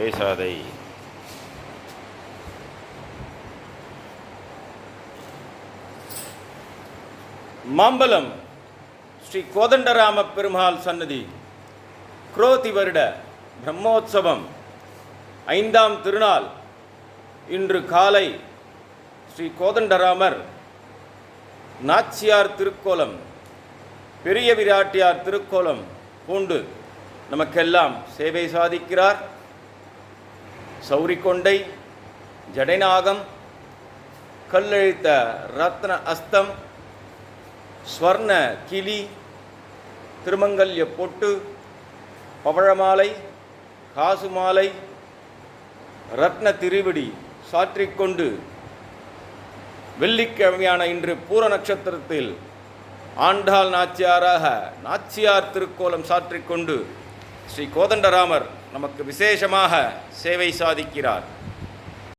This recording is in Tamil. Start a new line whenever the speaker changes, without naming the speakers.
பேசாதை. மாம்பலம் ஸ்ரீ கோதண்டராம பெருமாள் சன்னதி குரோதி வருட பிரம்மோற்சவம் ஐந்தாம் திருநாள் இன்று காலை ஸ்ரீ கோதண்டராமர் நாச்சியார் திருக்கோலம் பெரிய விராட்டியார் திருக்கோலம் பூண்டு நமக்கெல்லாம் சேவை சாதிக்கிறார். சௌரிக்கொண்டை ஜடைநாகம் கல்லெழுத்த ரத்ன அஸ்தம் ஸ்வர்ண கிளி திருமங்கல்ய பொட்டு பவழமாலை காசு மாலை ரத்ன திருவிடி சாற்றிக்கொண்டு வெள்ளிக்கிழமையான இன்று பூர நட்சத்திரத்தில் ஆண்டாள் நாச்சியாராக நாச்சியார் திருக்கோலம் சாற்றிக்கொண்டு ஸ்ரீ கோதண்டராமர் நமக்கு விசேஷமாக சேவை சாதிக்கிறார்.